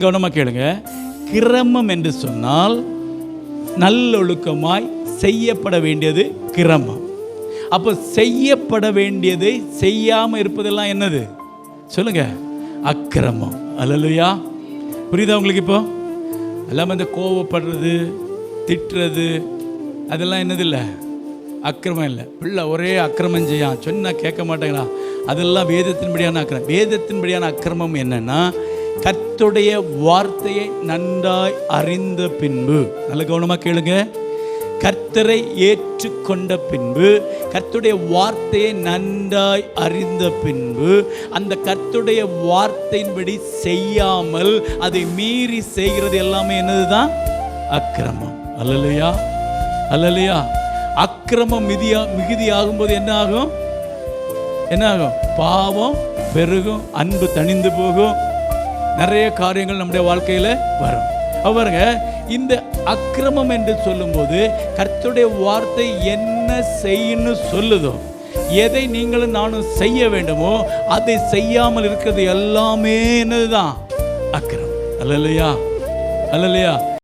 கவனமாக கேளுங்க. கிரமம் என்று சொன்னால் நல்லொழுக்கமாய் செய்யப்பட வேண்டியது கிரமம். அப்போ செய்யப்பட வேண்டியதை செய்யாமல் இருப்பதெல்லாம் என்னது? சொல்லுங்க. அக்கிரமம். அல்லையா புரியுதா உங்களுக்கு இப்போ? எல்லாமே இந்த கோவப்படுறது திட்டுறது அதெல்லாம் என்னது இல்லை? அக்கிரமம் இல்லை. பிள்ளை ஒரே அக்கிரமம் செய்யான். சொன்னால் கேட்க மாட்டேங்களா அதெல்லாம் வேதத்தின்படியான அக்கிரமம். வேதத்தின்படியான அக்கிரமம் என்னென்னா கத்துடைய வார்த்தையை நன்றாய் அறிந்த பின்பு நல்ல கவனமாக கேளுங்க. கர்த்தரை ஏற்றுக்கொண்ட பின்பு கர்த்துடைய வார்த்தையை நன்றாய் அறிந்த பின்பு அந்த கர்த்துடைய வார்த்தையின்படி செய்யாமல் அதை மீறி செய்கிறது எல்லாமே என்னதுதான்? அக்கிரமம். அல்லலையா. அல்லலையா. அக்கிரமம் மிதியா மிகுதி ஆகும்போது என்ன ஆகும்? என்ன ஆகும்? பாவம் பெருகும் அன்பு தணிந்து போகும். நிறைய காரியங்கள் நம்முடைய வாழ்க்கையில் வரும். அவருங்க இந்த அக்கிரமம் என்று சொல்லும்போது கர்த்தருடைய வார்த்தை என்ன செய்யன்னு சொல்லுதோ எதை நீங்களும் நானும் செய்ய வேண்டுமோ அதை செய்யாமல் இருக்கிறது எல்லாமே என்னதுதான்? அக்கிரமம். அல்லலையா. அல்லலையா.